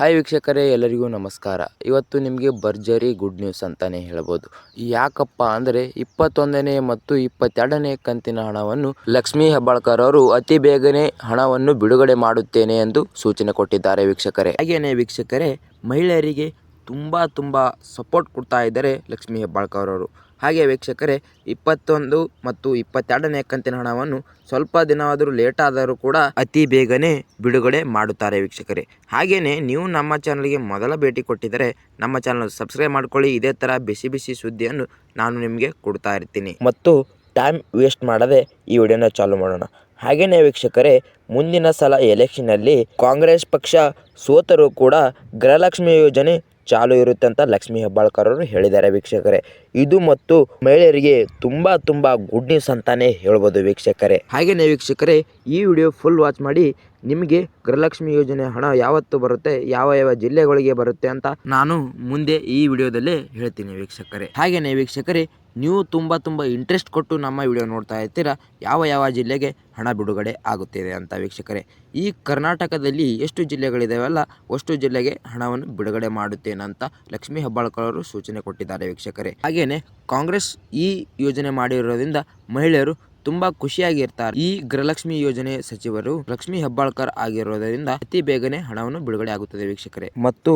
Hi ವೀಕ್ಷಕರೇ, ಎಲ್ಲರಿಗೂ ನಮಸ್ಕಾರ. ಇವತ್ತು ನಿಮಗೆ ಭರ್ಜರಿ ಗುಡ್ ನ್ಯೂಸ್ ಅಂತಲೇ ಹೇಳ್ಬೋದು. ಯಾಕಪ್ಪ ಅಂದರೆ ಇಪ್ಪತ್ತೊಂದನೇ ಮತ್ತು ಇಪ್ಪತ್ತೆರಡನೇ ಕಂತಿನ ಹಣವನ್ನು ಲಕ್ಷ್ಮೀ ಹೆಬ್ಬಾಳ್ಕರ್ ಅವರು ಅತಿ ಬೇಗನೆ ಹಣವನ್ನು ಬಿಡುಗಡೆ ಮಾಡುತ್ತೇನೆ ಎಂದು ಸೂಚನೆ ಕೊಟ್ಟಿದ್ದಾರೆ ವೀಕ್ಷಕರೇ. ಹಾಗೆಯೇ ವೀಕ್ಷಕರೇ, ಮಹಿಳೆಯರಿಗೆ ತುಂಬ ತುಂಬ ಸಪೋರ್ಟ್ ಕೊಡ್ತಾ ಇದ್ದಾರೆ ಲಕ್ಷ್ಮೀ ಹೆಬ್ಬಾಳ್ಕರ್ ಅವರು. ಹಾಗೆ ವೀಕ್ಷಕರೇ, ಇಪ್ಪತ್ತೊಂದು ಮತ್ತು ಇಪ್ಪತ್ತೆರಡನೇ ಕಂತಿನ ಹಣವನ್ನು ಸ್ವಲ್ಪ ದಿನವಾದರೂ ಲೇಟ್ ಆದರೂ ಕೂಡ ಅತಿ ಬೇಗನೆ ಬಿಡುಗಡೆ ಮಾಡುತ್ತಾರೆ ವೀಕ್ಷಕರೇ. ಹಾಗೆಯೇ ನೀವು ನಮ್ಮ ಚಾನಲ್ಗೆ ಮೊದಲ ಭೇಟಿ ಕೊಟ್ಟಿದ್ದರೆ ನಮ್ಮ ಚಾನಲ್ ಸಬ್ಸ್ಕ್ರೈಬ್ ಮಾಡ್ಕೊಳ್ಳಿ. ಇದೇ ಥರ ಬಿಸಿ ಬಿಸಿ ಸುದ್ದಿಯನ್ನು ನಾನು ನಿಮಗೆ ಕೊಡ್ತಾ ಇರ್ತೀನಿ. ಮತ್ತು ಟೈಮ್ ವೇಸ್ಟ್ ಮಾಡದೆ ಈ ವಿಡಿಯೋನ ಚಾಲು ಮಾಡೋಣ. ಹಾಗೆಯೇ ವೀಕ್ಷಕರೇ, ಮುಂದಿನ ಸಲ ಎಲೆಕ್ಷನಲ್ಲಿ ಕಾಂಗ್ರೆಸ್ ಪಕ್ಷ ಸೋತರೂ ಕೂಡ ಗೃಹಲಕ್ಷ್ಮಿ ಯೋಜನೆ ಚಾಲು ಇರುತ್ತೆ ಅಂತ ಲಕ್ಷ್ಮೀ ಹೆಬ್ಬಾಳ್ಕರ್ ಅವರು ಹೇಳಿದ್ದಾರೆ ವೀಕ್ಷಕರೇ. ಇದು ಮತ್ತು ಮಹಿಳೆಯರಿಗೆ ತುಂಬ ತುಂಬ ಗುಡ್ ನ್ಯೂಸ್ ಅಂತಾನೆ ಹೇಳ್ಬೋದು ವೀಕ್ಷಕರೇ. ಹಾಗೆಯೇ ವೀಕ್ಷಕರೇ, ಈ ವಿಡಿಯೋ ಫುಲ್ ವಾಚ್ ಮಾಡಿ ನಿಮಗೆ ಗೃಹಲಕ್ಷ್ಮಿ ಯೋಜನೆ ಹಣ ಯಾವತ್ತು ಬರುತ್ತೆ, ಯಾವ ಯಾವ ಜಿಲ್ಲೆಗಳಿಗೆ ಬರುತ್ತೆ ಅಂತ ನಾನು ಮುಂದೆ ಈ ವಿಡಿಯೋದಲ್ಲೇ ಹೇಳ್ತೀನಿ ವೀಕ್ಷಕರೇ. ಹಾಗೆಯೇ ವೀಕ್ಷಕರೇ ನೀವು ತುಂಬ ತುಂಬ ಇಂಟ್ರೆಸ್ಟ್ ಕೊಟ್ಟು ನಮ್ಮ ವಿಡಿಯೋ ನೋಡ್ತಾ ಇರ್ತೀರ, ಯಾವ ಯಾವ ಜಿಲ್ಲೆಗೆ ಹಣ ಬಿಡುಗಡೆ ಆಗುತ್ತಿದೆ ಅಂತ ವೀಕ್ಷಕರೇ. ಈ ಕರ್ನಾಟಕದಲ್ಲಿ ಎಷ್ಟು ಜಿಲ್ಲೆಗಳಿದಾವಲ್ಲ, ಅಷ್ಟು ಜಿಲ್ಲೆಗೆ ಹಣವನ್ನು ಬಿಡುಗಡೆ ಮಾಡುತ್ತೇನೆ ಅಂತ ಲಕ್ಷ್ಮೀ ಹೆಬ್ಬಾಳ್ಕರ್ ಅವರು ಸೂಚನೆ ಕೊಟ್ಟಿದ್ದಾರೆ ವೀಕ್ಷಕರೇ. ಹಾಗೆಯೇ ಕಾಂಗ್ರೆಸ್ ಈ ಯೋಜನೆ ಮಾಡಿರೋದ್ರಿಂದ ಮಹಿಳೆಯರು ತುಂಬ ಖುಷಿಯಾಗಿರ್ತಾರೆ. ಈ ಗೃಹಲಕ್ಷ್ಮಿ ಯೋಜನೆ ಸಚಿವರು ಲಕ್ಷ್ಮೀ ಹೆಬ್ಬಾಳ್ಕರ್ ಆಗಿರೋದರಿಂದ ಅತಿ ಬೇಗನೆ ಹಣವನ್ನು ಬಿಡುಗಡೆ ಆಗುತ್ತದೆ ವೀಕ್ಷಕರೇ. ಮತ್ತು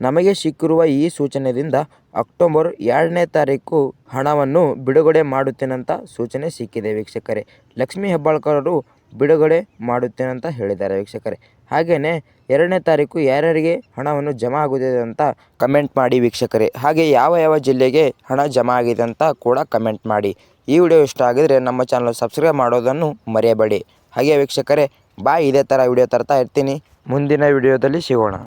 ನಮಗೆ ಸಿಕ್ಕಿರುವ ಈ ಸೂಚನೆಯಿಂದ ಅಕ್ಟೋಬರ್ ಎರಡನೇ ತಾರೀಕು ಹಣವನ್ನು ಬಿಡುಗಡೆ ಮಾಡುತ್ತೇನಂತ ಸೂಚನೆ ಸಿಕ್ಕಿದೆ ವೀಕ್ಷಕರೇ. ಲಕ್ಷ್ಮೀ ಹೆಬ್ಬಾಳ್ಕರ್ ಅವರು ಬಿಡುಗಡೆ ಮಾಡುತ್ತೇನಂತ ಹೇಳಿದ್ದಾರೆ ವೀಕ್ಷಕರೇ. ಹಾಗೆಯೇ ಎರಡನೇ ತಾರೀಕು ಯಾರ್ಯಾರಿಗೆ ಹಣವನ್ನು ಜಮಾ ಆಗುತ್ತಿದೆ ಅಂತ ಕಮೆಂಟ್ ಮಾಡಿ ವೀಕ್ಷಕರೇ. ಹಾಗೆ ಯಾವ ಯಾವ ಜಿಲ್ಲೆಗೆ ಹಣ ಜಮಾ ಆಗಿದೆ ಅಂತ ಕೂಡ ಕಮೆಂಟ್ ಮಾಡಿ. ಈ ವಿಡಿಯೋ ಇಷ್ಟ ಆಗಿದರೆ ನಮ್ಮ ಚಾನಲ್ ಸಬ್ಸ್ಕ್ರೈಬ್ ಮಾಡೋದನ್ನು ಮರೆಯಬೇಡಿ. ಹಾಗೆ ವೀಕ್ಷಕರೇ ಬಾಯ್ ಇದೇ ಥರ ವಿಡಿಯೋ ತರ್ತಾ ಇರ್ತೀನಿ. ಮುಂದಿನ ವಿಡಿಯೋದಲ್ಲಿ ಸಿಗೋಣ.